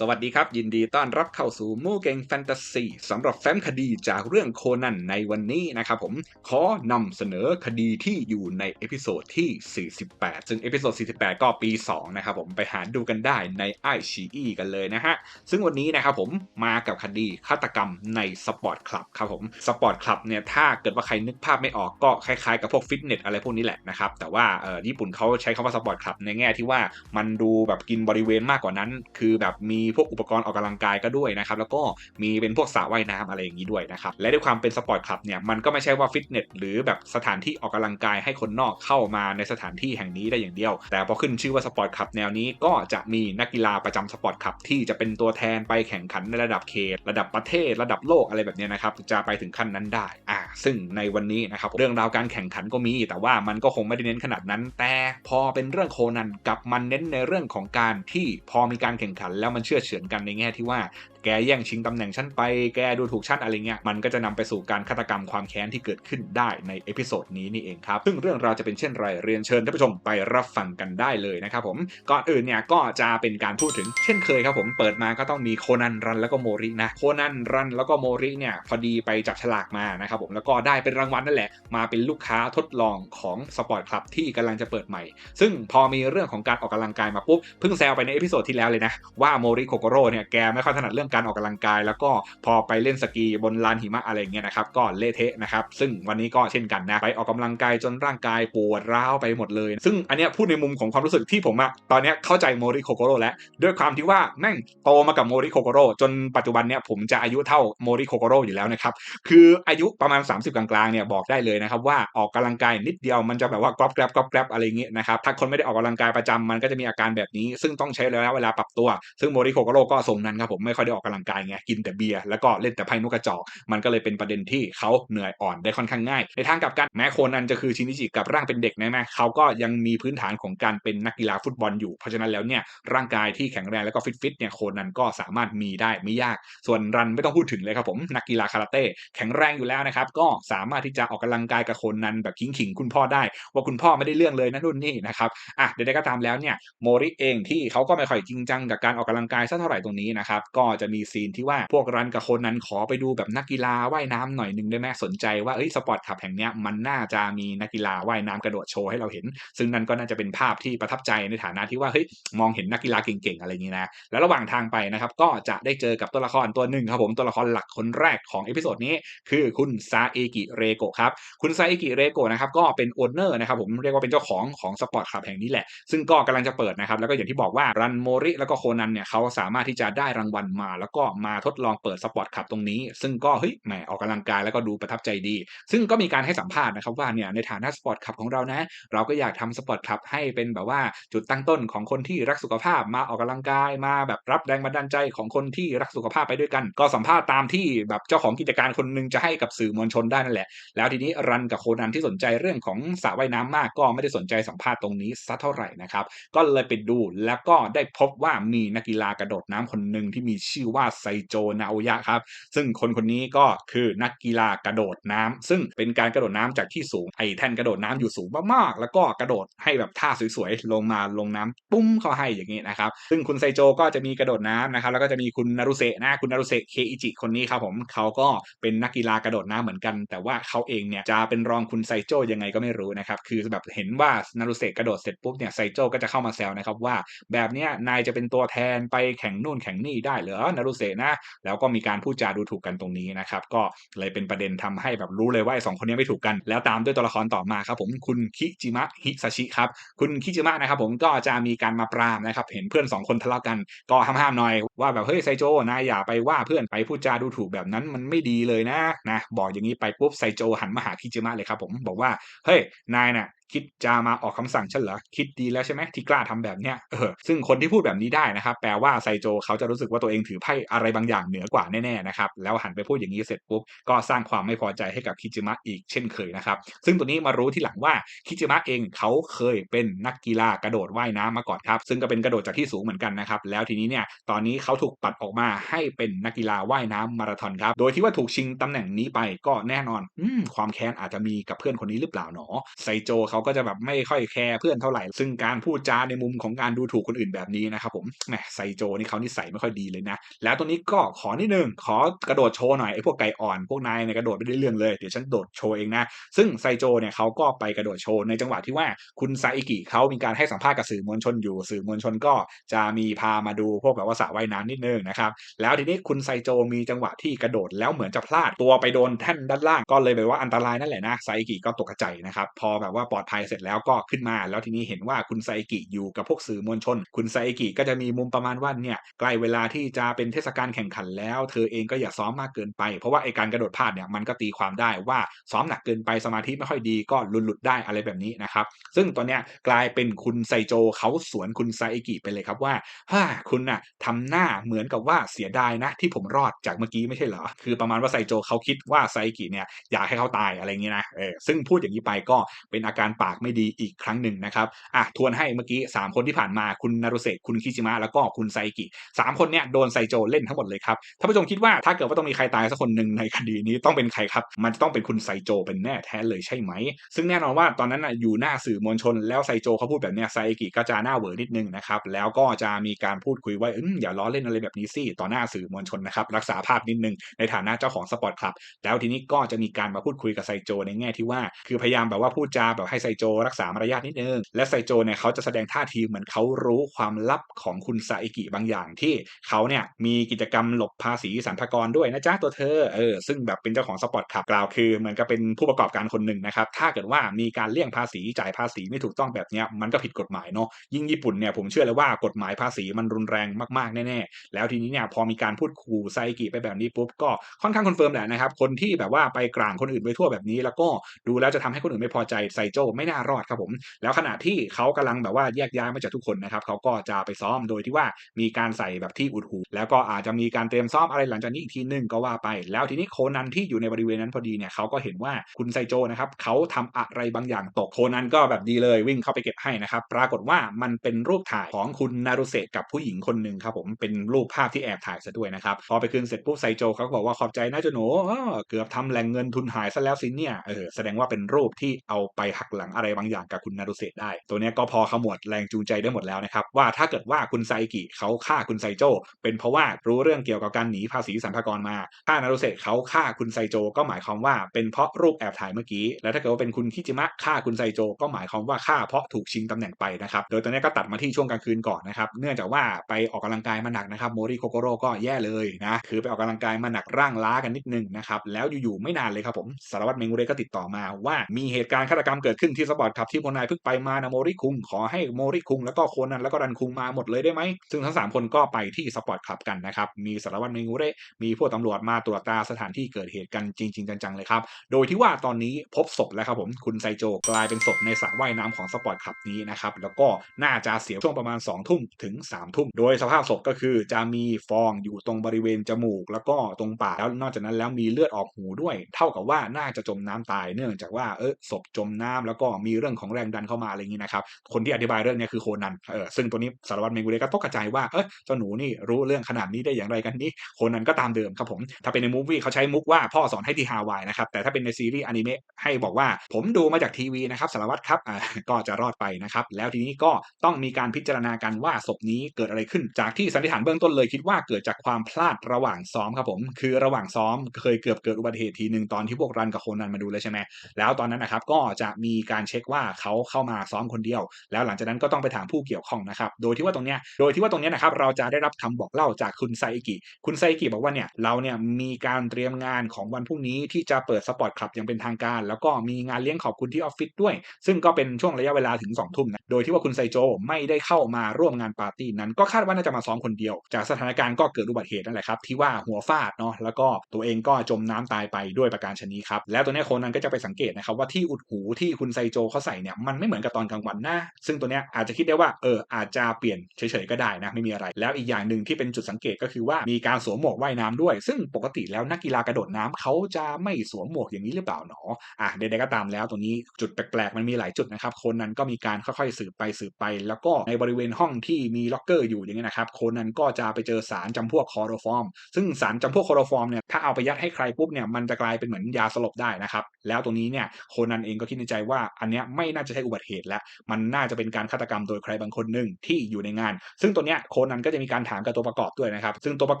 สวัสดีครับ ยินดีต้อนรับเข้าสู่มู่เกงแฟนตาซีสำหรับแฟ้มคดีจากเรื่องโคนันในวันนี้นะครับผม ขอนำเสนอคดีที่อยู่ในเอพิโซดที่ 48 ซึ่งเอพิโซด 48 ก็ปี 2 นะครับผมไปหาดูกันได้ในไอชีอีกันเลยนะฮะ ซึ่งวันนี้นะครับผมมากับคดีฆาตกรรมในสปอร์ตคลับครับผมสปอร์ตคลับเนี่ยถ้าเกิดว่าใครนึกภาพไม่ออกก็คล้ายๆกับพวกฟิตเนสอะไรพวกนี้แหละนะครับแต่ว่าเออญี่ปุ่นเขาใช้คำว่าสปอร์ตคลับในแง่ที่ว่ามันดูแบบกินบริเวณมากกว่านั้น คือแบบมีีพวกอุปกรณ์ออกกำลังกายก็ด้วยนะครับแล้วก็มีเป็นพวกสระว่ายน้ำอะไรอย่างนี้ด้วยนะครับและด้วยความเป็นสปอร์ตคลับเนี่ยมันก็ไม่ใช่ว่าฟิตเนสหรือแบบสถานที่ออกกำลังกายให้คนนอกเข้ามาในสถานที่แห่งนี้ได้อย่างเดียว แต่พอขึ้นชื่อว่าสปอร์ตคลับแนวนี้ก็จะมีนักกีฬาประจำสปอร์ตคลับที่จะเป็นตัวแทนไปแข่งขันในระดับเขต ระดับประเทศ ระดับโลกอะไรแบบนี้นะครับจะไปถึงขั้นนั้นได้อ่าซึ่งในวันนี้นะครับเรื่องราวการแข่งขันก็มี แต่ว่ามันก็คงไม่ได้เน้นขนาดนั้น แต่พอเป็นเรื่องโคนันกับมันเน้นในเรื่องของการที่พอมีการแข่งขันแล้วมันเชื่อเฉือนกันในแง่ที่ว่า แกแย่งชิงตำแหน่งชั้นไปแกดูถูกชั้นอะไรเงี้ยมันก็จะนำไปสู่การฆาตกรรมความแค้นที่เกิดขึ้นได้ในเอพิโซดนี้นี่เองครับซึ่งเรื่องราวจะเป็นเช่นไรเรียนเชิญท่านผู้ชมไปรับฟังกันได้เลยนะครับผมก่อนอื่นเนี่ยก็จะเป็นการพูดถึงเช่นเคยครับผมเปิดมาก็ต้องมีโคนันรันแล้วก็โมรินะโคนันรันแล้วก็โมริเนี่ยพอดีไปจับฉลากมานะครับผมแล้วก็ได้เป็นรางวัลนั่นแหละ มาเป็นลูกค้าทดลองของสปอร์ตคลับที่กำลังจะเปิดใหม่ ซึ่งพอมีเรื่องของการออกกำลังกายมาปุ๊บเพิ่งแซวไปในเอพิโซดที่แล้วเลยนะว่าโมริโคโกโร่เนี่ยแกไม่ค่อยถนัดเรื่องการออกกำลังกาย แล้วก็พอไปเล่นสกีบนลานหิมะอะไรเงี้ยนะครับก็เละเทะนะครับซึ่งวันนี้ก็เช่นกันนะไปออกกำลังกายจนร่างกายปวดร้าวไปหมดเลย ซึ่งอันเนี้ยพูดในมุมของความรู้สึกที่ผมอะตอนเนี้ยเข้าใจโมริโคโกโร่แล้วด้วยความที่ว่าแม่งโตมากับโมริโคโกโร่จนปัจจุบันเนี้ยผมจะอายุเท่าโมริโคโกโร่อยู่แล้วนะครับคืออายุประมาณ 30 กลางๆเนี่ยบอกได้เลยนะครับว่าออกกำลังกายนิดเดียวมันจะแบบว่ากรอบแกรบกรอบแกรบอะไรเงี้ยนะครับถ้าคนไม่ได้ออกกำลังกายประจำมันก็จะมีอาการแบบนี้ ซึ่งต้องใช้ระยะเวลาปรับตัว ซึ่งโมริโคโกโร่ก็ทรงนั้นครับผมไม่ค่อยได้ออกกำลังกายไงกินแต่เบียร์แล้วก็เล่นแต่ไพ่นกกระจอก มันก็เลยเป็นประเด็นที่เขาเหนื่อยอ่อนได้ค่อนข้างง่าย ในทางกลับกันแม้โคนันจะคือชินิจิกับร่างเป็นเด็กนะแม่เขาก็ยังมีพื้นฐานของการเป็นนักกีฬาฟุตบอลอยู่ เพราะฉะนั้นแล้วเนี่ยร่างกายที่แข็งแรงแล้วก็ฟิตฟิตเนี่ยโคนันก็สามารถมีได้ไม่ยาก ส่วนรันไม่ต้องพูดถึงเลยครับผมนักกีฬาคาราเต้แข็งแรงอยู่แล้วนะครับก็สามารถที่จะออกกำลังกายกับโคนันแบบขิงขิงๆคุณพ่อได้ ว่าคุณพ่อไม่ได้เรื่องเลยนะรุ่นนี่นะครับอะเดี๋ยวก็ตามแล้วเนี่ยโมริเองที่เขาก็ไม่ค่อยจริงจังกับการออกกำลังกายสักเท่าไหร่ตรงนี้นะครับก็จะมีซีนที่ว่าพวกรันกับโคนันขอไปดูแบบนักกีฬาว่ายน้ำหน่อยหนึ่งได้ไหมสนใจว่าเอ้ยสปอร์ตคลับแห่งเนี้ยมันน่าจะมีนักกีฬาว่ายน้ำกระโดดโชว์ให้เราเห็น ซึ่งนั่นก็น่าจะเป็นภาพที่ประทับใจในฐานะที่ว่าเฮ้ยมองเห็นนักกีฬาเก่งๆอะไรอย่างนี้นะแล้วระหว่างทางไปนะครับก็จะได้เจอกับตัวละครตัวหนึ่งครับผมตัวละครหลักคนแรกของเอพิโซดนี้คือคุณซาเอกิเรโกะครับคุณซาเอกิเรโกะนะครับก็เป็นโอนเนอร์นะครับผมเรียกว่าเป็นเจ้าของของสปอร์ตคลับแห่งนี้แหละ ซึ่งก็กำลังจะเปิดนะครับแล้วก็อย่างที่บอกว่ารันโมริแล้วก็โคนันเนี่ยเขาสามารถที่จะได้รางวัลมาแล้วก็มาทดลองเปิดสปอร์ตคลับตรงนี้ ซึ่งก็เฮ้ยแหมออกกำลังกายแล้วก็ดูประทับใจดี ซึ่งก็มีการให้สัมภาษณ์นะครับว่าเนี่ยในฐานะสปอร์ตคลับของเรานะ เราก็อยากทำสปอร์ตคลับให้เป็นแบบว่าจุดตั้งต้นของคนที่รักสุขภาพมาออกกำลังกายมาแบบรับแรงบันดาลใจของคนที่รักสุขภาพไปด้วยกัน ก็สัมภาษณ์ตามที่แบบเจ้าของกิจการคนหนึงจะให้กับสื่อมวลชนได้นั่นแหละ แล้วทีนี้รันกับโคนันที่สนใจเรื่องของสระว่ายน้ำมากก็ไม่ได้สนใจสัมภาษณ์ตรงนี้สักเท่าไหร่นะครับก็เลยไปดูแล้วก็ได้พบว่ามีนักกีฬากระโดดน้ำคนหนึ่งที่มีชื่อว่าไซโจนาโอยะครับ ซึ่งคนคนนี้ก็คือนักกีฬากระโดดน้ำซึ่งเป็นการกระโดดน้ำจากที่สูงไอ้แท่นกระโดดน้ำอยู่สูงมากๆแล้วก็กระโดดให้แบบท่าสวยๆลงมาลงน้ำปุ้มเข้าให้อย่างนี้นะครับ ซึ่งคุณไซโจก็จะมีกระโดดน้ำนะครับแล้วก็จะมีคุณนารุเซะนะคุณนารุเซะเคอิจิคนนี้ครับผมเขาก็เป็นนักกีฬากระโดดน้ำเหมือนกัน แต่ว่าเขาเองเนี่ยจะเป็นรองคุณไซโจยังไงก็ไม่รู้นะครับคือแบบเห็นว่านารุเซะกระโดดเสร็จปุ๊บเนี่ยไซโจก็จะเข้ามาแซวนะครับว่า แบบเนี้ยนายจะเป็นตัวแทนไปแข่งนู่นแข่งนี่ได้เหรอนารุเซะนะ แล้วก็มีการพูดจาดูถูกกันตรงนี้นะครับก็เลยเป็นประเด็นทำให้แบบรู้เลยว่าสองคนนี้ไม่ถูกกัน แล้วตามด้วยตัวละครต่อมาครับผมคุณคิจิมะฮิซาชิครับคุณคิจิมะนะครับผมก็จะมีการมาปรามนะครับเห็นเพื่อนสองคนทะเลาะกัน ก็ห้ามๆหน่อยว่าแบบเฮ้ยไซโจนายอย่าไปว่าเพื่อนไปพูดจาดูถูกแบบนั้นมันไม่ดีเลยนะนะบอกอย่างนี้ไปปุ๊บไซโจหันมาหาคิจิมะเลยครับผมบอกว่าเฮ้ยนายน่ะ คิดจะมาออกคำสั่งฉันเหรอคิดดีแล้วใช่ไหมที่กล้าทำแบบเนี้ยเออซึ่งคนที่พูดแบบนี้ได้นะครับ แปลว่าไซโจเขาจะรู้สึกว่าตัวเองถือไพ่อะไรบางอย่างเหนือกว่าแน่ๆนะครับแล้วหันไปพูดอย่างนี้เสร็จปุ๊บก็สร้างความไม่พอใจให้กับคิจิมะอีกเช่นเคยนะครับ ซึ่งตัวนี้มารู้ที่หลังว่าคิจิมะเองเขาเคยเป็นนักกีฬากระโดดว่ายน้ำมาก่อนครับ ซึ่งก็เป็นกระโดดจากที่สูงเหมือนกันนะครับ แล้วทีนี้เนี่ยตอนนี้เขาถูกปัดออกมาให้เป็นนักกีฬาว่ายน้ำมาราธอนครับ โดยที่ว่าถูกชิงตำแหน่งนี้ไปก็แน่นอนอความแค้นอาจจะมีกับเพื่อนคนนี้หรือเปล่าหนอไซโจเขาก็จะแบบไม่ค่อยแคร์เพื่อนเท่าไหร่ ซึ่งการพูดจาในมุมของการดูถูกคนอื่นแบบนี้นะครับผมแหมไซโจนี่เขานิสัยไม่ค่อยดีเลยนะ แล้วตัวนี้ก็ขอนิดนึง ขอกระโดดโชว์หน่อยไอ้พวกไก่อ่อน พวกนายเนี่ยกระโดดไม่ได้เรื่องเลยเดี๋ยวฉันโดดโชว์เองนะ ซึ่งไซโจเนี่ยเขาก็ไปกระโดดโชว์ในจังหวะที่ว่าคุณไซอิกิเขามีการให้สัมภาษณ์กับสื่อมวลชนอยู่ สื่อมวลชนก็จะมีพามาดูพวกแบบว่าสระว่ายน้ำนิดนึงนะครับ แล้วทีนี้คุณไซโจมีจังหวะที่กระโดดแล้วเหมือนจะพลาดตัวไปโดนแท่นด้านล่างก็เลยแบบว่าอันตรายนั่นแหละนะไซอิกิก็ตกใจนะครับพอแบบว่าปลอดภัยเสร็จแล้วก็ขึ้นมา แล้วทีนี้เห็นว่าคุณไซกิอยู่กับพวกสื่อมวลชน คุณไซกิก็จะมีมุมประมาณว่าเนี่ยใกล้เวลาที่จะเป็นเทศกาลแข่งขันแล้ว เธอเองก็อย่าซ้อมมากเกินไป เพราะว่าไอการกระโดดพลาดเนี่ยมันก็ตีความได้ว่าซ้อมหนักเกินไปสมาธิไม่ค่อยดีก็หลุดๆได้อะไรแบบนี้นะครับซึ่งตอนเนี้ยกลายเป็นคุณไซโจเขาสวนคุณไซกิไปเลยครับว่าฮ่าคุณน่ะทำหน้าเหมือนกับว่าเสียดายนะ ที่ผมรอดจากเมื่อกี้ไม่ใช่เหรอ คือประมาณว่าไซโจเขาคิดว่าไซกิเนี่ยอยากให้เขาตายอะไรเงี้ยนะเออซึ่งพูดอย่างนี้ไปก็เป็นอาการปากไม่ดีอีกครั้งหนึ่งนะครับอะทวนให้เมื่อกี้ 3 คนที่ผ่านมาคุณนารุเซะคุณคิจิมะแล้วก็คุณไซกิสามคนเนี่ยโดนไซโจเล่นทั้งหมดเลยครับท่านผู้ชมคิดว่าถ้าเกิดว่าต้องมีใครตายสักคนหนึ่งในคดีนี้ต้องเป็นใครครับ มันจะต้องเป็นคุณไซโจเป็นแน่แท้เลยใช่ไหม ซึ่งแน่นอนว่าตอนนั้นนะอยู่หน้าสื่อมวลชน แล้วไซโจเขาพูดแบบเนี้ยไซกิก็จะหน้าเหวอนิดนึงนะครับแล้วก็จะมีการพูดคุยว่าอืมอย่าล้อเล่นอะไรแบบนี้สิต่อหน้าสื่อมวลชนนะครับรักษาภาพนิดนึงในฐานะเจ้าของสปอร์ตคลับแล้วทีนี้ก็จะมีการมาพูดคุยกับไซโจในแง่ที่ว่า คือพยายามแบบว่าพูดจาแบบให้ไซโจรักษามารยาทนิดนึง และไซโจเนี่ยเขาจะแสดงท่าทีเหมือนเขารู้ความลับของคุณไซอิกิบางอย่างที่เขาเนี่ยมีกิจกรรมหลบภาษีสรรพากรด้วยนะจ๊ะตัวเธอเออซึ่งแบบเป็นเจ้าของสปอร์ตคลับกล่าวคือเหมือนกับเป็นผู้ประกอบการคนหนึ่งนะครับถ้าเกิดว่ามีการเลี่ยงภาษีจ่ายภาษีไม่ถูกต้องแบบเนี้ยมันก็ผิดกฎหมายเนาะยิ่งญี่ปุ่นเนี่ยผมเชื่อเลยว่ากฎหมายภาษีมันรุนแรงมากๆแน่ๆแล้วทีนี้เนี่ยพอมีการพูดขู่ไซกิไปแบบนี้ปุ๊บก็ค่อนข้างคอนเฟิร์มแหละนะครับคนที่แบบว่าไปกลางคนอื่นไปทั่วแบบนี้ แล้วก็ดูแล้วจะทำให้คนอื่นไม่พอใจไซโจไม่น่ารอดครับผม แล้วขณะที่เขากำลังแบบว่าแยกย้ายมาจากทุกคนนะครับเขาก็จะไปซ้อมโดยที่ว่ามีการใส่แบบที่อุดหู แล้วก็อาจจะมีการเตรียมซ้อมอะไรหลังจากนี้อีกทีนึงก็ว่าไป แล้วทีนี้โคนันที่อยู่ในบริเวณนั้นพอดีเนี่ยเขาก็เห็นว่าคุณไซโจนะครับเขาทำอะไรบางอย่างตกโคนันก็แบบดีเลยวิ่งเข้าไปเก็บให้นะครับปรากฏว่ามันเป็นรูปถ่ายของคุณนารุเซะกับผู้หญิงคนหนึ่งครับผมเป็นรูปภาพที่แอบถ่ายซะด้วยนะครับพอไปคืนเสร็จปุ๊บไซโจเขาก็บอกว่าขอบใจนะเจ้าหนูอ้อเกือบทำแหล่งเงินทุนหายซะแล้วสิเนี่ยเออแสดงว่าเป็นรูปที่เอาไปหักหลังอะไรบางอย่างกับคุณนารุเซะได้ ตัวนี้ก็พอขมวดแรงจูงใจได้หมดแล้วนะครับ ว่าถ้าเกิดว่าคุณไซกิเขาฆ่าคุณไซโจ เป็นเพราะว่ารู้เรื่องเกี่ยวกับการหนีภาษีสรรพากรมาถ้านารุเซะเขาฆ่าคุณไซโจ ก็หมายความว่าเป็นเพราะรูปแอบถ่ายเมื่อกี้ แล้วถ้าเกิดว่าเป็นคุณคิจิมะฆ่าคุณไซโจ ก็หมายความว่าฆ่าเพราะถูกชิงตำแหน่งไปนะครับโดยตอนนี้ก็ตัดมาที่ช่วงกลางคืนก่อนนะครับเนื่องจากว่าไปออกกำลังกายมาหนักนะครับโมริโคโกโร่ก็แย่เลยนะคือไปออกกำลังกายมาหนักร่างล้ากันนิดนึงนะครับแล้วอยู่ๆไม่นานเลยครับผมสารวัตรเมงูเรก็ติดต่อมาว่ามีเหตุการณ์ฆาตกรรมเกิดขึ้นที่สปอร์ตคลับที่โมนายเพิ่งไปมานะโมริคุงขอให้โมริคุงแล้วก็โคนันแล้วก็รันคุงมาหมดเลยได้ไหมซึ่งทั้ง 3 คนก็ไปที่สปอร์ตคลับกันนะครับมีสารวัตรเมงูเรมีพวกตำรวจมาตรวจตาสถานที่เกิดเหตุกันจริง ๆ จังๆเลยครับโดยที่ว่าตอนนี้พบศพแล้วครับผมคุณไซโจกลายเป็นศพในสระว่ายน้ำของสปอร์ตคลับนี้นะครับแล้วก็น่าจะเสียช่วงประมาณ2ทุ่มถึง3ทุ่มโดยสภาพศพก็คือจะมีฟองอยู่ตรงบริเวณจมูก แล้วก็ตรงปากแล้วนอกจากนั้นแล้วมีเลือดออกหูด้วย เท่ากับว่าน่าจะจมน้ำตายเนื่องจากว่าเออศพจมน้ำแล้วก็มีเรื่องของแรงดันเข้ามาอะไรอย่างนี้นะครับคนที่อธิบายเรื่องนี้คือโคนันเออซึ่งตัวนี้สารวัตรเมงูเรก็ตกกระจายว่าเออเจ้าหนูนี่รู้เรื่องขนาดนี้ได้อย่างไรกันนี่โคนันก็ตามเดิมครับผมถ้าเป็นในมูฟวี่เขาใช้มุกว่าพ่อสอนให้ที่ฮาวายนะครับแต่ถ้าเป็นในซีรีส์อนิเมะให้บอกว่าผมดูมาจากทีวีนะครับสารวัตรครับอ่าก็จะรอดไปนะครับแล้วทีนี้ก็ต้องมีการพิจารณากันว่าศพนี้เกิดอะไรขึ้น จากที่สันนิษฐานเบื้องต้นเลยคิดว่าเกิดจากความพลาดระหว่างซ้อมครับผม คือระหว่างซ้อมเคยเกือบเกิดอุบัติเหตุทีหนึ่งตอนที่พวกรันกับโคนันมาดูเลยใช่ไหมแล้วตอนนั้นนะครับก็จะมีการเช็คว่าเขาเข้ามาซ้อมคนเดียว แล้วหลังจากนั้นก็ต้องไปถามผู้เกี่ยวข้องนะครับ โดยที่ว่าตรงเนี้ยโดยที่ว่าตรงเนี้ยนะครับเราจะได้รับคำบอกเล่าจากคุณไซกิคุณไซกิบอกว่าเนี่ยเราเนี่ยมีการเตรียมงานของวันพรุ่งนี้ที่จะเปิดสปอร์ตคลับอย่างเป็นทางการ แล้วก็มีงานเลี้ยงขอบคุณที่ออฟฟิศด้วย ซึ่งก็เป็นช่วงระยะเวลาถึง2ทุ่มนะโดยที่ว่าคุณไซโจไม่ได้เข้ามาร่วมงานปาร์ตี้นั้น ก็คาดว่าน่าจะมาซ้อมคนเดียว จากสถานการณ์ก็เกิดอุบัติเหตุนั่นแหละครับที่ว่าหัวฟาดเนาะแล้วก็ตัวเองก็จมน้ำตายไปด้วยประการชนีครับแล้วตัวนี้โคนันก็จะไปสังเกตนะครับว่าที่อุดหูที่คุณไซโจเขาใส่เนี่ยมันไม่เหมือนกับตอนกลางวันนะ ซึ่งตัวเนี้ยอาจจะคิดได้ว่าเอออาจจะเปลี่ยนเฉยๆก็ได้นะไม่มีอะไร แล้วอีกอย่างหนึ่งที่เป็นจุดสังเกตก็คือว่ามีการสวมหมวกว่ายน้ำด้วย ซึ่งปกติแล้วนักกีฬากระโดดน้ำเขาจะไม่สวมหมวกอย่างนี้หรือเปล่าหนออะใดๆก็ตามแล้วตัวนี้จุดแปลกๆมันมีหลายจุดนะครับคนนั้นก็มีการค่อยๆสืบไปสืบไป แล้วก็ในบริเวณห้องที่มีล็อกเกอร์อยู่อย่างเงี้ยนะครับคนนั้นก็จะไปเจอสารจำพวกคอโรฟอร์มซึ่งสารจำพวกคอโรฟอร์มเนี่ยถ้าเอาไปยัดให้ใครปุ๊บเนี่ยมันจะกลายเป็นเหมือนยาสลบได้นะครับแล้วตรงนี้เนี่ยคนันเองก็คิดในใจว่าอันเนี้ยไม่น่าจะใช่อุบัติเหตุแล้วมันน่าจะเป็นการฆาตกรรมโดยใครบางคนหนึ่งที่อยู่ในงาน ซึ่งตัวเนี้ยโคนันก็จะมีการถามกับตัวประกอบด้วยนะครับซึ่งตัวประ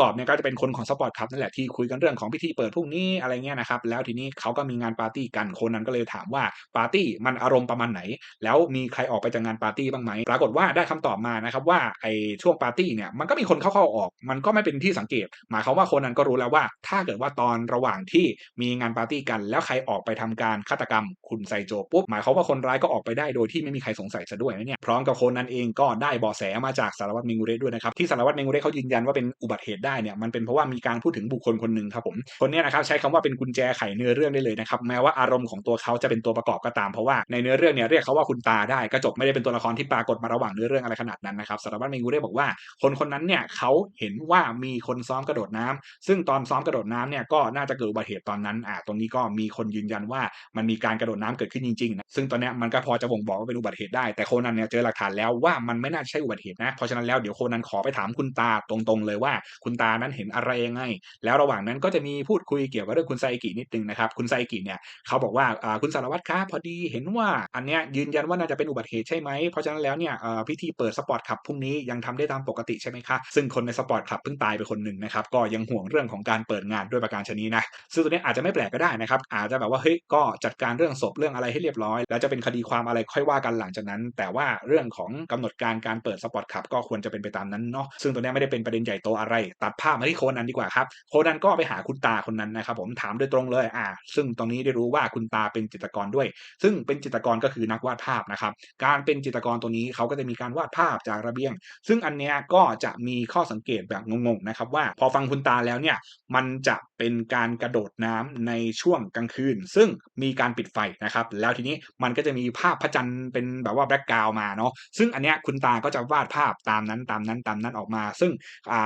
กอบเนี่ยก็จะเป็นคนของสปอร์ตคลับนั่นแหละที่คุยกันเรื่องของพิธีเปิดพรุ่งนี้อะไรเงี้ยนะครับแล้วทีนี้เขาก็มีงานปาร์ตี้กันโคนันก็เลยถามว่าปาร์ตี้มันอารมณ์ประมาณไหน แล้วมีใครออกไปจากงานปาร์ตี้บ้างไหมปรากฏว่าได้คำตอบมานะครับว่าไอ้ช่วงปาร์ตี้เนี่ยมันก็มีคนเข้าๆออกมันก็ไม่เป็นที่สังเกต หมายความว่าโคนันก็รู้แล้วว่า ถ้าเกิดว่าตอนระหว่างที่มีงานปาร์ตี้กัน แล้วใครออกไปทำการฆาตกรรมคุณไซโจปุ๊บหมายความว่าคนร้ายก็ออกไปได้โดยที่ไม่มีใครสงสัยซะด้วยนะเนี่ยพร้อมกับคนนั้นเองก็ได้เบาะแสมาจากสารวัตรเมงูเรด้วยนะครับที่สารวัตรเมงูเรเขายืนยันว่าเป็นอุบัติเหตุได้เนี่ยมันเป็นเพราะว่ามีการพูดถึงบุคคลคนหนึ่งครับผมคนนี้นะครับใช้คำว่าเป็นกุญแจไขเนื้อเรื่องได้เลยนะครับแม้ว่าอารมณ์ของตัวเขาจะเป็นตัวประกอบก็ตามเพราะว่าในเนื้อเรื่องเนี่ยเรียกเขาว่าคุณตาได้ก็จบไม่ได้เป็นตัวละครที่ปรากฏมาระหว่างเนื้อเรื่องอะไรขนาดนั้นนะครับสารวัตรเมงูเรบอกว่า คนคนนั้นเนี่ยเขาเห็นว่ามีคนซ้อมกระโดดน้ำซึ่งตอนซ้อมกระโดดน้ำเนี่ยก็น่าจะเกิดอุบัติเหตุตอนนั้นอ่าตรงนี้ก็มีคนยืนยันว่ามันมีการกระโดดน้ำเกิดขึ้นจริงๆนะซึ่งตอนนี้มันก็พอจะบ่งบอกว่าเป็นอุบัติเหตุได้แต่โคนันเนี่ยเจอหลักฐานแล้วว่ามันไม่น่าใช่อุบัติเหตุนะเพราะฉะนั้นแล้วเดี๋ยวโคนันขอไปถามคุณตาตรงๆ เลยว่าคุณตานั้นเห็นอะไรยังไง แล้วระหว่างนั้นก็จะมีพูดคุยเกี่ยวกับเรื่องคุณไซกินิดนึงนะครับคุณไซกิเนี่ยเขาบอกว่าคุณสารวัตรครับพอดีเห็นว่าอันเนี้ยยืนยันว่าน่าจะเป็นอุบัติเหตุใช่ไหมเพราะฉะนั้นแล้วเนี่ยพิธีเปิดสปอร์ตคลับพรุ่งนี้ยังทำได้ตามปกติใช่ไหมคะซึ่งคนในสปอร์ตคลับเพิ่งตายไปคนหนึ่งนะครับก็ยังห่วงเรื่องของการเปิดงานด้วยประการชนีนะซึ่งตัวนี้อาจจะไม่แปลกก็ได้นะครับอาจจะแบบว่าเฮ้ยก็จัดการเรื่องศพเรื่องอะไรให้เรียบร้อยแล้วจะเป็นคดีความอะไรค่อยว่ากันหลังจากนั้น แต่ว่าเรื่องของกำหนดการการเปิดสปอร์ตคับก็ควรจะเป็นไปตามนั้นเนาะซึ่งตัวนี้ไม่ได้เป็นประเด็นใหญ่โตอะไร ตัดภาพมาที่โคนันดีกว่าครับโคนันก็ไปหาคุณตาคนนั้นนะครับผมถามโดยตรงเลยอ่าซึ่งตรงนี้ได้รู้ว่าคุณตาเป็นจิตรกรด้วย ซึ่งเป็นจิตรกรก็คือนักวาดภาพนะครับการเป็นจิตรกรตัวนี้เขาก็จะมีการวาดภาพจากระเบียง ซึ่งอันเนี้ยก็จะมีข้อสังเกตแบบงงๆนะครับว่าพอฟังคุณตาแล้วเนี่ยมันจะเป็นการกระโดดน้ำในช่วงกลางคืน ซึ่งมีการปิดไฟนะครับแล้วทีนี้มันก็จะมีภาพพระจันทร์เป็นแบบว่าแบ็กกราวมาเนาะซึ่งอันเนี้ยคุณตาก็จะวาดภาพตามนั้นตามนั้นตามนั้นออกมา ซึ่ง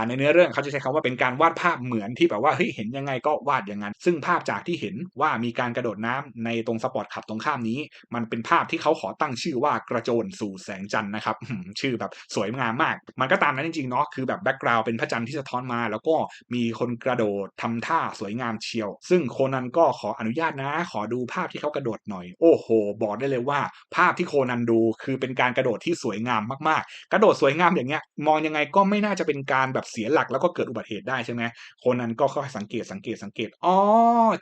ในเนื้อเรื่องเขาจะใช้คำว่าเป็นการวาดภาพเหมือนที่แบบว่าเฮ้ยเห็นยังไงก็วาดอย่างนั้น ซึ่งภาพจากที่เห็นว่ามีการกระโดดน้ำในตรงสปอร์ตขับตรงข้ามนี้ มันเป็นภาพที่เขาขอตั้งชื่อว่ากระโจนสู่แสงจันทร์นะครับชื่อแบบสวยงามมาก มันก็ตามนั้นจริงๆเนาะคือแบบแบ็กกราวด์เป็นพระจันทร์ที่สะท้อนมา แล้วก็มีคนกระโดดทำท่าสวยงามเชียว ซึ่งโคนันก็ขออนุญาตนะ ขอดูภาพที่เขากระโดดหน่อย โอ้โหบอกได้เลยว่า ภาพที่โคนันดูคือเป็นการกระโดดที่สวยงามมากๆ กระโดดสวยงามอย่างเงี้ย มองยังไงก็ไม่น่าจะเป็นการแบบเสียหลักแล้วก็เกิดอุบัติเหตุได้ใช่ไหมโคนันก็ค่อยสังเกตสังเกตสังเกตอ๋อ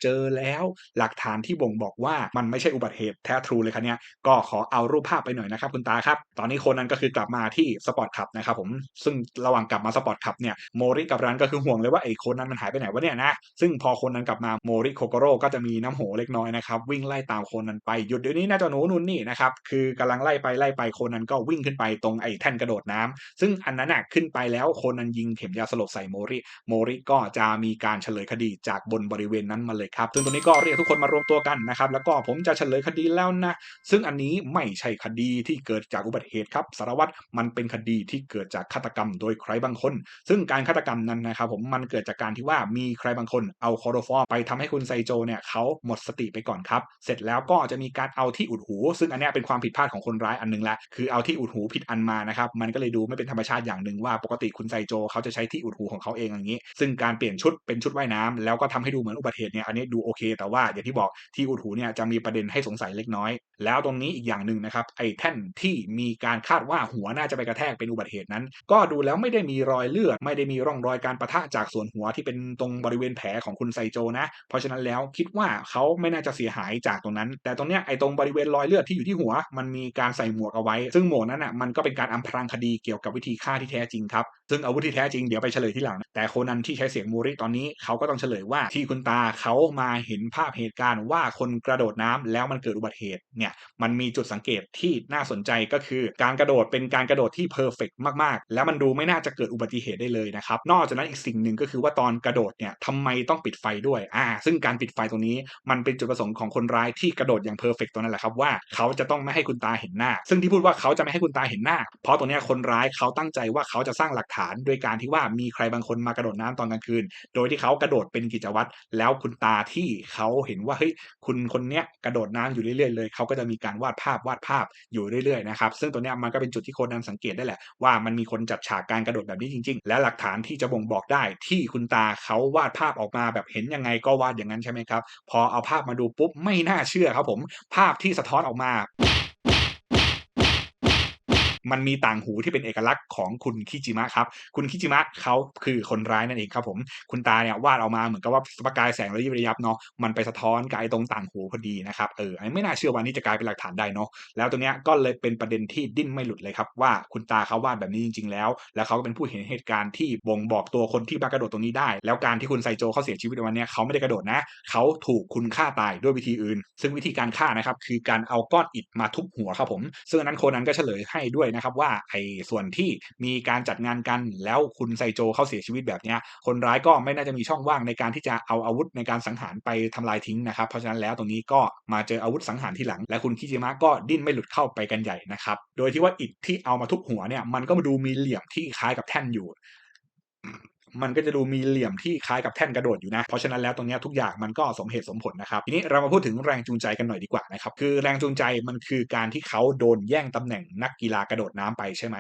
เจอแล้วหลักฐานที่บ่งบอกว่ามันไม่ใช่อุบัติเหตุแท้ทรูเลยครับเนี่ยก็ขอเอารูปภาพไปหน่อยนะครับคุณตาครับ ตอนนี้โคนันก็คือกลับมาที่สปอร์ตคับนะครับผมซึ่งระหว่างกลับมาสปอร์ตคับเนี่ยโมริกับรันก็คือห่วงเลยว่าไอ้โคนันมันหายไปไหนวะเนี่ยนะซึ่งพอโคนันกลับมาโมริโคโกโร่ก็จะมีน้ำโหเล็กน้อยนะครับวิ่งไล่ตามโคนันไปหยุดเดี๋ยวนี้นะเจ้าหนูนุ่นนี่นะครับคือกำลังไล่ไปไล่ไปโคนันก็วิ่งขึ้นไปตรงไอ้แท่นกระโดดน้ำซึ่งอันนั้นน่ะขึ้นไปแล้วโคนันยิงเข็มยาสลบใส่โมริโมริก็จะมีการเฉลยคดีจากบนบริเวณนั้นมาเลยครับซึ่งตรงนี้ก็เรียกทุกคนมารวมตัวกันนะครับแล้วก็ผมจะเฉลยคดีแล้วนะซึ่งอันนี้ไม่ใช่คดีที่เกิดจากอุบัติเหตุครับสารวัตรมันเป็นคดีที่เกิดจากฆาตกรรมโดยใครบางคน ซึ่งการฆาตกรรมนั้นนะครับผมมันเกิดจากการที่ว่ามีใครบางคนเอาคอโรฟอร์ไปทำให้คุณไซโจเนี่ยเขาหมดสติไปก่อนครับเสร็จแล้วก็จะมีการเอาาที่อุดหู ซึ่งอันนี้เป็นความผิดพลาดของคนร้ายอันนึงละคือเอาที่อุดหูผิดอันมานะครับมันก็เลยดูไม่เป็นธรรมชาติอย่างหนึ่งว่าปกติคุณไซโจเขาจะใช้ที่อุดหูของเขาเองอย่างนี้ ซึ่งการเปลี่ยนชุดเป็นชุดว่ายน้ำแล้วก็ทำให้ดูเหมือนอุบัติเหตุเนี่ยอันนี้ดูโอเค แต่ว่าอย่างที่บอกที่อุดหูเนี่ยจะมีประเด็นให้สงสัยเล็กน้อย แล้วตรงนี้อีกอย่างหนึ่งนะครับไอ้แท่นที่มีการคาดว่าหัวน่าจะไปกระแทกเป็นอุบัติเหตุนั้น ก็ดูแล้วไม่ได้มีรอยเลือดไม่ได้มีร่องรอยการประทะจากส่วนหัวที่เป็นตรงบริเวณแผลของคุณไซโจนะ เพราะฉะนั้นแล้วคิดว่าเขาไม่น่าจะเสียหายจากตรงนั้น แต่ตรงเนี้ยไอ้ตรงบริเวณรอยเลือดที่อยู่ที่หัว มันมีการใส่หมวกเอาไว้ ซึ่งหมวกนั้นอะมันก็เป็นการอำพรางคดีเกี่ยวกับวิธีฆ่าที่แท้จริงครับ ซึ่งอาวุธที่แท้จริงเดี๋ยวไปเฉลยที่หลัง แต่โคนันที่ใช้เสียงมูริตอนนี้เขาก็ต้องเฉลยว่าที่คุณตาเขามาเห็นภาพเหตุการณ์ว่าคนกระโดดน้ำแล้วมันเกิดอุบัติเหตุเนี่ยมันมีจุดสังเกตที่น่าสนใจก็คือ การกระโดดเป็นการกระโดดที่เพอร์เฟกมากๆ แล้วมันดูไม่น่าจะเกิดอุบัติเหตุได้เลยนะครับนอกจากนั้นอีกสิ่งหนึ่งก็คือว่าตอนกระโดดเนี่ยทำไมต้องปิดไฟด้วยอ่าซึ่งการปิดไฟตรงนี้มันเป็นจุดประสงค์ของคนร้ายที่กระโดดอย่างเพอร์เฟกตัวนั้นแหละครับว่าเขาจะต้องไม่ให้คุณตาเห็นหน้า ซึ่งที่พูดว่าเขาจะไม่ให้คุณตาเห็นหน้า เพราะตรงนี้คนร้ายเขาตั้งใจว่าเขาจะสร้างหลักฐานโดยการที่ว่ามีใครบางคนมากระโดดน้ำตอนกลางคืน โดยที่เขากระโดดเป็นกิจวัตรแล้วคุณตาที่เขาเห็นว่าเฮ้ยคุณคนเนี้ยกระโดดน้ำอยู่เรื่อยๆเลยเขาก็จะมีการวาดภาพวาดภาพอยู่เรื่อยๆนะครับซึ่งตัวเนี้ยมันก็เป็นจุดที่โคนันสังเกตได้แหละว่ามันมีคนจัดฉากการกระโดดแบบนี้จริง ๆ และหลักฐานที่จะบ่งบอกได้ที่คุณตาเขาวาดภาพออกมาแบบเห็นยังไงก็วาดอย่างนั้นใช่ไหมครับพอเอาภาพมาดูปุ๊บไม่น่าเชื่อครับผม ภาพที่สะท้อนออกมา มันมีต่างหูที่เป็นเอกลักษณ์ของคุณคิจิมะครับ คุณคิจิมะเขาคือคนร้ายนั่นเองครับผม คุณตาเนี่ยวาดออกมาเหมือนกับว่าประกายแสงระยิบระยับเนาะ มันไปสะท้อนกับไอ้ตรงต่างหูพอดีนะครับ เออ ไม่น่าเชื่อว่านี่จะกลายเป็นหลักฐานได้เนาะ แล้วตรงเนี้ยก็เลยเป็นประเด็นที่ดิ้นไม่หลุดเลยครับว่าคุณตาเขาวาดแบบนี้จริง ๆ แล้ว แล้วเขาก็เป็นผู้เห็นเหตุการณ์ที่บ่งบอกตัวคนที่มากระโดดตรงนี้ได้ แล้วการที่คุณไซโจเขาเสียชีวิตในวันนี้เขาไม่ได้กระโดดนะ เขาถูกคุณฆ่าตายด้วยวิธีอื่น ซึ่งวิธีการฆ่านะครับคือการเอาก้อนอิฐมาทุบหัวครับผม ซึ่งนนั้นโคนันก็เฉลยให้ด้วยนะครับว่าไอ้ส่วนที่มีการจัดงานกันแล้วคุณไซโจเขาเสียชีวิตแบบนี้คนร้ายก็ไม่น่าจะมีช่องว่างในการที่จะเอาอาวุธในการสังหารไปทำลายทิ้งนะครับ เพราะฉะนั้นแล้วตรงนี้ก็มาเจออาวุธสังหารที่หลัง และคุณคิจิมะก็ดิ้นไม่หลุดเข้าไปกันใหญ่นะครับ โดยที่ว่าอิฐที่เอามาทุบหัวเนี่ยมันก็มาดูมีเหลี่ยมที่คล้ายกับแท่นอยู่ มันก็จะดูมีเหลี่ยมที่คล้ายกับแท่นกระโดดอยู่นะ เพราะฉะนั้นแล้วตรงนี้ทุกอย่างมันก็สมเหตุสมผลนะครับ ทีนี้เรามาพูดถึงแรงจูงใจกันหน่อยดีกว่านะครับ คือแรงจูงใจมันคือการที่เขาโดนแย่งตำแหน่งนักกีฬากระโดดน้ำไปใช่ไหม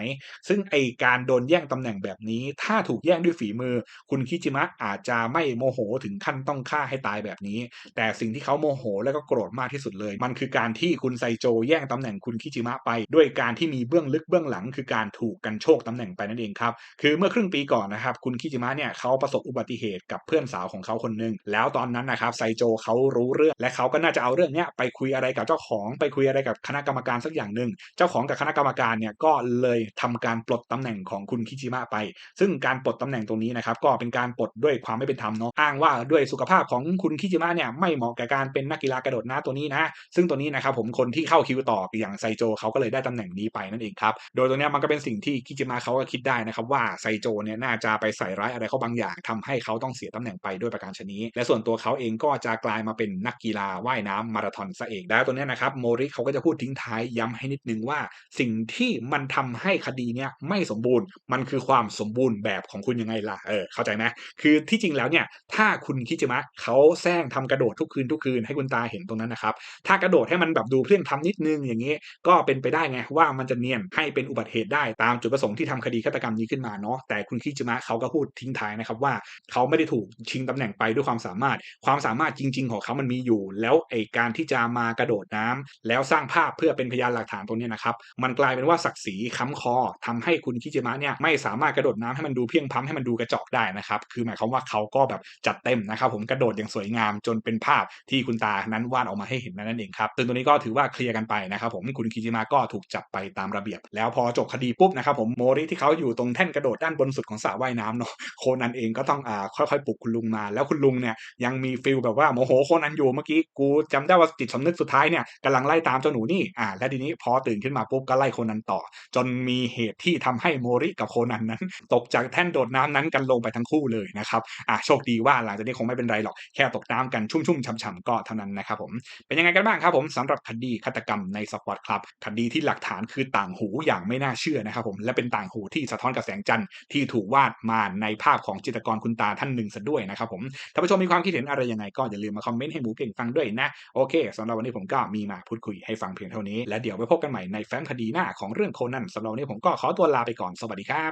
ซึ่งไอการโดนแย่งตำแหน่งแบบนี้ ถ้าถูกแย่งด้วยฝีมือ คุณคิจิมะอาจจะไม่โมโหถึงขั้นต้องฆ่าให้ตายแบบนี้ แต่สิ่งที่เขาโมโหและก็โกรธมากที่สุดเลย มันคือการที่คุณไซโจแย่งตำแหน่งคุณคิจิมะไป ด้วยการที่มีเบื้องลึกเบื้องหลัง คือการถูกกันโชคตำแหน่งไปนั่นเองครับ คือเมื่อครึ่งปีก่อนนะครับคุณคิจิมะเนี่ยเขาประสบอุบัติเหตุกับเพื่อนสาวของเขาคนหนึ่งแล้วตอนนั้นนะครับไซโจเขารู้เรื่องและเขาก็น่าจะเอาเรื่องเนี้ยไปคุยอะไรกับเจ้าของไปคุยอะไรกับคณะกรรมการสักอย่างหนึ่งเจ้าของกับคณะกรรมการเนี่ยก็เลยทำการปลดตำแหน่งของคุณคิจิมะไป ซึ่งการปลดตำแหน่งตรงนี้นะครับก็เป็นการปลดด้วยความไม่เป็นธรรมเนาะอ้างว่าด้วยสุขภาพของคุณคิจิมะเนี่ยไม่เหมาะกับการเป็นนักกีฬากระโดดน้ำตัวนี้นะ ซึ่งตัวนี้นะครับผมคนที่เข้าคิวต่ออย่างไซโจเขาก็เลยได้ตำแหน่งนี้ไปนั่นเองครับโดยตัวเนี้ยมันก็เป็นสิ่งที่คิจิมะเขาก็คิดได้นะครับว่าไซโจเนี่ยน่าจะไปใส่ร้ายอะไรเขาบางอย่างทำให้เขาต้องเสียตำแหน่งไปด้วยประการชนี้ และส่วนตัวเขาเองก็จะกลายมาเป็นนักกีฬาว่ายน้ำมาราธอนซะเองแล้วตัวนี้นะครับโมริเขาก็จะพูดทิ้งท้ายย้ำให้นิดนึงว่า สิ่งที่มันทำให้คดีเนี้ยไม่สมบูรณ์มันคือความสมบูรณ์แบบของคุณยังไงล่ะเออเข้าใจไหมคือที่จริงแล้วเนี่ยถ้าคุณคิจิมะเขาแซงทำกระโดดทุกคืนทุกคืนให้คุณตาเห็นตรงนั้นนะครับถ้ากระโดดให้มันแบบดูเพลียงทำนิดนึงอย่างนี้ก็เป็นไปได้ไงว่ามันจะเนียนให้เป็นอุบัติเหตุได้ตามจุดประสงค์ที่ทำคดีฆาตกรรมนี้ขึ้นมาเนาะแต่คุณคิจิมะเขาก็พูดทิ้งท้ายนะครับว่าเขาไม่ได้ถูกชิงตำแหน่งไปด้วยความสามารถ ความสามารถจริง ๆ ของเขามันมีอยู่ แล้วไอการที่จะมากระโดดน้ำแล้วสร้างภาพเพื่อเป็นพยานหลักฐานตรงนี้นะครับมันกลายเป็นว่าศักดิ์ศรีค้ำคอทำให้คุณคิจิมะเนี่ยไม่สามารถกระโดดน้ำให้มันดูเพียงพล้ำให้มันดูกระจอกได้นะครับคือหมายความว่าเขาก็แบบจัดเต็มนะครับผมกระโดดอย่างสวยงามจนเป็นภาพที่คุณตานั้นวาดออกมาให้เห็นนั่นเองครับซึ่งตัวนี้ก็ถือว่าเคลียร์กันไปนะครับผมคุณคิจิมะก็ถูกจับไปตามระเบียบ แล้วพอจบคดีปุ๊บนะครับผมโมริที่เขาอยู่ตรงแท่นกระโดดด้านบนสุดของสระว่ายน้ำเนาะโคนันเองก็ต้องอ่าค่อยๆปลุกคุณลุงมา แล้วคุณลุงเนี่ยยังมีฟิลแบบว่าโมโหโคนันอยู่เมื่อกี้กูจำได้ว่าจิตสำนึกสุดท้ายเนี่ยกำลังไล่ตามเจ้าหนูนี่อ่าและทีนี้พอตื่นขึ้นมาปุ๊บก็ไล่โคนันต่อ จนมีเหตุที่ทำให้โมริกับโคนันนั้น ตกจากแท่นโดดน้ำนั้นกันลงไปทั้งคู่เลยนะครับอ่าโชคดีว่าหลังจากนี้คงไม่เป็นไรหรอกแค่ตกน้ำกันชุ่มๆฉ่ำๆก็เท่านั้นนะครับผมเป็นยังไงกันบ้างครับผมสำหรับคดีฆาตกรรมในสปอร์ตคลับคดีที่หลักฐานคือต่างหูอย่างไม่น่าเชื่อนะครับผมและเป็นต่างหูที่สะท้อนกับแสงจันทร์ที่ถูกวาดมาในภาพของจิตรกรคุณตาท่านหนึ่งซะด้วยนะครับผมท่านผู้ชมมีความคิดเห็นอะไรยังไงก็อย่าลืมมาคอมเมนต์ให้หมูเก่งฟังด้วยนะโอเคสำหรับวันนี้ผมก็มีมาพูดคุยให้ฟังเพียงเท่านี้ และเดี๋ยวไปพบกันใหม่ในแฟ้มคดีหน้าของเรื่องโคนันสำหรับวันนี้ผมก็ขอตัวลาไปก่อนสวัสดีครับ